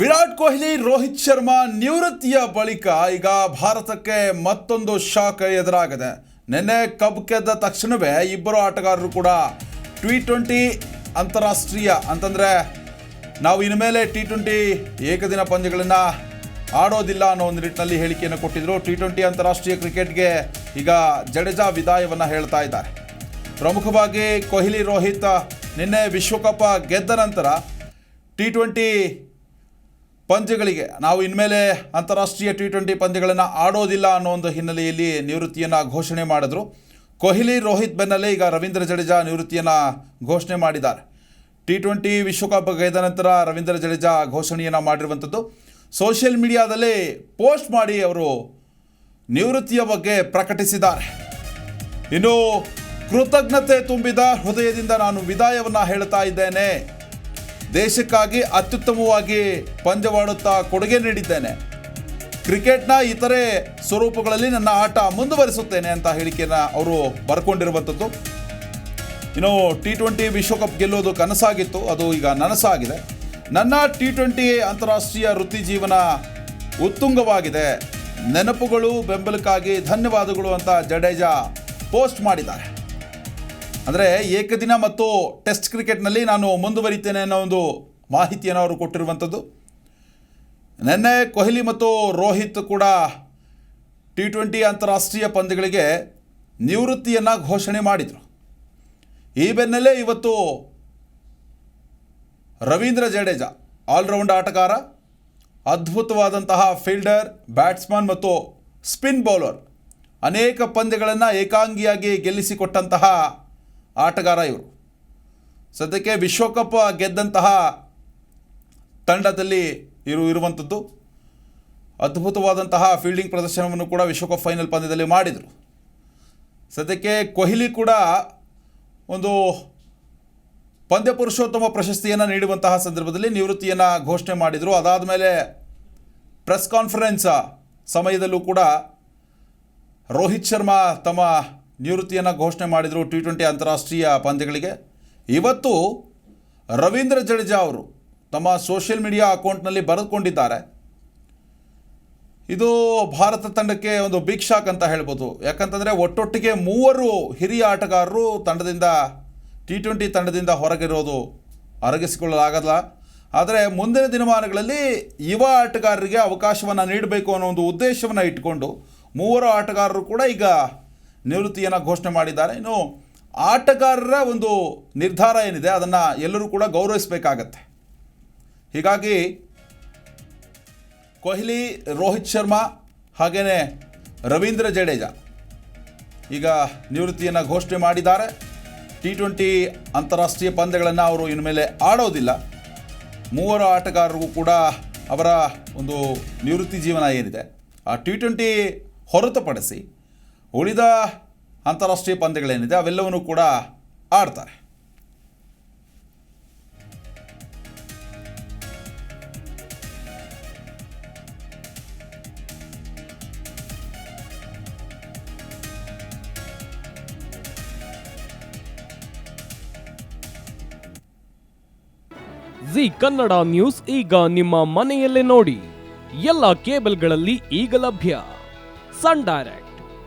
ವಿರಾಟ್ ಕೊಹ್ಲಿ, ರೋಹಿತ್ ಶರ್ಮಾ ನಿವೃತ್ತಿಯ ಬಳಿಕ ಈಗ ಭಾರತಕ್ಕೆ ಮತ್ತೊಂದು ಶಾಕ್ ಎದುರಾಗಿದೆ. ನಿನ್ನೆ ಕಬ್ ಗೆದ್ದ ತಕ್ಷಣವೇ ಇಬ್ಬರು ಆಟಗಾರರು ಕೂಡ ಟಿ ಟ್ವೆಂಟಿ ಅಂತಾರಾಷ್ಟ್ರೀಯ ಅಂತಂದರೆ ನಾವು ಇನ್ಮೇಲೆ ಟಿ ಟ್ವೆಂಟಿ ಏಕದಿನ ಪಂದ್ಯಗಳನ್ನು ಆಡೋದಿಲ್ಲ ಅನ್ನೋ ಒಂದು ನಿಟ್ಟಿನಲ್ಲಿ ಹೇಳಿಕೆಯನ್ನು ಕೊಟ್ಟಿದ್ದರು ಟಿ ಟ್ವೆಂಟಿ ಅಂತಾರಾಷ್ಟ್ರೀಯ ಕ್ರಿಕೆಟ್ಗೆ ಈಗ ಜಡೇಜಾ ವಿದಾಯವನ್ನು ಹೇಳ್ತಾ ಇದ್ದಾರೆ. ಪ್ರಮುಖವಾಗಿ ಕೊಹ್ಲಿ, ರೋಹಿತ್ ನಿನ್ನೆ ವಿಶ್ವಕಪ್ ಗೆದ್ದ ನಂತರ ಟಿ ಟ್ವೆಂಟಿ ಪಂದ್ಯಗಳಿಗೆ ನಾವು ಇನ್ಮೇಲೆ ಅಂತಾರಾಷ್ಟ್ರೀಯ ಟಿ ಟ್ವೆಂಟಿ ಪಂದ್ಯಗಳನ್ನು ಆಡೋದಿಲ್ಲ ಅನ್ನೋ ಒಂದು ಹಿನ್ನೆಲೆಯಲ್ಲಿ ನಿವೃತ್ತಿಯನ್ನು ಘೋಷಣೆ ಮಾಡಿದರು. ಕೊಹ್ಲಿ ರೋಹಿತ್ ಬೆನ್ನಲ್ಲೇ ಈಗ ರವೀಂದ್ರ ಜಡೇಜಾ ನಿವೃತ್ತಿಯನ್ನು ಘೋಷಣೆ ಮಾಡಿದ್ದಾರೆ. ಟಿ ಟ್ವೆಂಟಿ ವಿಶ್ವಕಪ್ ಗೆದ್ದ ನಂತರ ರವೀಂದ್ರ ಜಡೇಜಾ ಘೋಷಣೆಯನ್ನು ಮಾಡಿರುವಂಥದ್ದು ಸೋಷಿಯಲ್ ಮೀಡಿಯಾದಲ್ಲಿ ಪೋಸ್ಟ್ ಮಾಡಿ ಅವರು ನಿವೃತ್ತಿಯ ಬಗ್ಗೆ ಪ್ರಕಟಿಸಿದ್ದಾರೆ. ಇನ್ನು ಕೃತಜ್ಞತೆ ತುಂಬಿದ ಹೃದಯದಿಂದ ನಾನು ವಿದಾಯವನ್ನು ಹೇಳ್ತಾ ಇದ್ದೇನೆ. ದೇಶಕ್ಕಾಗಿ ಅತ್ಯುತ್ತಮವಾಗಿ ಪಂದ್ಯವಾಡುತ್ತಾ ಕೊಡುಗೆ ನೀಡಿದ್ದೇನೆ. ಕ್ರಿಕೆಟ್ನ ಇತರೆ ಸ್ವರೂಪಗಳಲ್ಲಿ ನನ್ನ ಆಟ ಮುಂದುವರಿಸುತ್ತೇನೆ ಅಂತ ಹೇಳಿಕೆಯನ್ನು ಅವರು ಬರ್ಕೊಂಡಿರುವಂಥದ್ದು. ಇನ್ನು ಟಿ ಟ್ವೆಂಟಿ ವಿಶ್ವಕಪ್ ಗೆಲ್ಲೋದು ಕನಸಾಗಿತ್ತು, ಅದು ಈಗ ನನಸಾಗಿದೆ. ನನ್ನ ಟಿ ಟ್ವೆಂಟಿ ಅಂತಾರಾಷ್ಟ್ರೀಯ ವೃತ್ತಿ ಜೀವನ ಉತ್ತುಂಗವಾಗಿದೆ. ನೆನಪುಗಳು, ಬೆಂಬಲಕ್ಕಾಗಿ ಧನ್ಯವಾದಗಳು ಅಂತ ಜಡೇಜಾ ಪೋಸ್ಟ್ ಮಾಡಿದ್ದಾರೆ. ಅಂದರೆ ಏಕದಿನ ಮತ್ತು ಟೆಸ್ಟ್ ಕ್ರಿಕೆಟ್ನಲ್ಲಿ ನಾನು ಮುಂದುವರಿತೇನೆ ಅನ್ನೋ ಒಂದು ಮಾಹಿತಿಯನ್ನು ಅವರು ಕೊಟ್ಟಿರುವಂಥದ್ದು. ನಿನ್ನೆ ಕೊಹ್ಲಿ ಮತ್ತು ರೋಹಿತ್ ಕೂಡ ಟಿ ಟ್ವೆಂಟಿ ಅಂತಾರಾಷ್ಟ್ರೀಯ ಪಂದ್ಯಗಳಿಗೆ ನಿವೃತ್ತಿಯನ್ನು ಘೋಷಣೆ ಮಾಡಿದರು. ಈ ಬೆನ್ನಲ್ಲೇ ಇವತ್ತು ರವೀಂದ್ರ ಜಡೇಜಾ ಆಲ್ರೌಂಡ್ ಆಟಗಾರ, ಅದ್ಭುತವಾದಂತಹ ಫೀಲ್ಡರ್ ಬ್ಯಾಟ್ಸ್ಮನ್ ಮತ್ತು ಸ್ಪಿನ್ ಬೌಲರ್ ಅನೇಕ ಪಂದ್ಯಗಳನ್ನು ಏಕಾಂಗಿಯಾಗಿ ಗೆಲ್ಲಿಸಿಕೊಟ್ಟಂತಹ ಆಟಗಾರ ಇವರು. ಸದ್ಯಕ್ಕೆ ವಿಶ್ವಕಪ್ ಗೆದ್ದಂತಹ ತಂಡದಲ್ಲಿ ಇರು ಇರುವಂಥದ್ದು ಅದ್ಭುತವಾದಂತಹ ಫೀಲ್ಡಿಂಗ್ ಪ್ರದರ್ಶನವನ್ನು ಕೂಡ ವಿಶ್ವಕಪ್ ಫೈನಲ್ ಪಂದ್ಯದಲ್ಲಿ ಮಾಡಿದರು. ಸದ್ಯಕ್ಕೆ ಕೊಹ್ಲಿ ಕೂಡ ಒಂದು ಪಂದ್ಯ ಪುರುಷೋತ್ತಮ ಪ್ರಶಸ್ತಿಯನ್ನು ನೀಡುವಂತಹ ಸಂದರ್ಭದಲ್ಲಿ ನಿವೃತ್ತಿಯನ್ನು ಘೋಷಣೆ ಮಾಡಿದರು. ಅದಾದ ಮೇಲೆ ಪ್ರೆಸ್ ಕಾನ್ಫರೆನ್ಸ್ ಸಮಯದಲ್ಲೂ ಕೂಡ ರೋಹಿತ್ ಶರ್ಮಾ ತಮ್ಮ ನಿವೃತ್ತಿಯನ್ನು ಘೋಷಣೆ ಮಾಡಿದರು ಟಿ ಟ್ವೆಂಟಿ ಅಂತಾರಾಷ್ಟ್ರೀಯ ಪಂದ್ಯಗಳಿಗೆ. ಇವತ್ತು ರವೀಂದ್ರ ಜಡೇಜಾ ಅವರು ತಮ್ಮ ಸೋಷಿಯಲ್ ಮೀಡಿಯಾ ಅಕೌಂಟ್ನಲ್ಲಿ ಬರೆದುಕೊಂಡಿದ್ದಾರೆ. ಇದು ಭಾರತ ತಂಡಕ್ಕೆ ಒಂದು ಬಿಗ್ ಶಾಕ್ ಅಂತ ಹೇಳ್ಬೋದು. ಯಾಕಂತಂದರೆ ಒಟ್ಟೊಟ್ಟಿಗೆ ಮೂವರು ಹಿರಿಯ ಆಟಗಾರರು ತಂಡದಿಂದ ಟಿ ಟ್ವೆಂಟಿ ತಂಡದಿಂದ ಹೊರಗಿರೋದು ಅರಗಿಸಿಕೊಳ್ಳಲಾಗಲ್ಲ. ಆದರೆ ಮುಂದಿನ ದಿನಮಾನಗಳಲ್ಲಿ ಯುವ ಆಟಗಾರರಿಗೆ ಅವಕಾಶವನ್ನು ನೀಡಬೇಕು ಅನ್ನೋ ಒಂದು ಉದ್ದೇಶವನ್ನು ಇಟ್ಕೊಂಡು ಮೂವರು ಆಟಗಾರರು ಕೂಡ ಈಗ ನಿವೃತ್ತಿಯನ್ನು ಘೋಷಣೆ ಮಾಡಿದ್ದಾರೆ. ಇನ್ನು ಆಟಗಾರರ ಒಂದು ನಿರ್ಧಾರ ಏನಿದೆ, ಅದನ್ನು ಎಲ್ಲರೂ ಕೂಡ ಗೌರವಿಸಬೇಕಾಗತ್ತೆ. ಹೀಗಾಗಿ ಕೊಹ್ಲಿ, ರೋಹಿತ್ ಶರ್ಮಾ ಹಾಗೆಯೇ ರವೀಂದ್ರ ಜಡೇಜಾ ಈಗ ನಿವೃತ್ತಿಯನ್ನು ಘೋಷಣೆ ಮಾಡಿದ್ದಾರೆ. ಟಿ ಟ್ವೆಂಟಿ ಅಂತಾರಾಷ್ಟ್ರೀಯ ಪಂದ್ಯಗಳನ್ನು ಅವರು ಇನ್ಮೇಲೆ ಆಡೋದಿಲ್ಲ. ಮೂವರು ಆಟಗಾರರಿಗೂ ಕೂಡ ಅವರ ಒಂದು ನಿವೃತ್ತಿ ಜೀವನ ಏನಿದೆ. ಆ ಟಿ ಟ್ವೆಂಟಿ ಹೊರತುಪಡಿಸಿ ಉಳಿದ ಅಂತಾರಾಷ್ಟ್ರೀಯ ಪಂದ್ಯಗಳೇನಿದೆ, ಅವೆಲ್ಲವನ್ನೂ ಕೂಡ ಆಡ್ತಾರೆ. ಜಿ ಕನ್ನಡ ನ್ಯೂಸ್ ಈಗ ನಿಮ್ಮ ಮನೆಯಲ್ಲೇ ನೋಡಿ. ಎಲ್ಲ ಕೇಬಲ್ಗಳಲ್ಲಿ ಈಗ ಲಭ್ಯ. Sun Direct.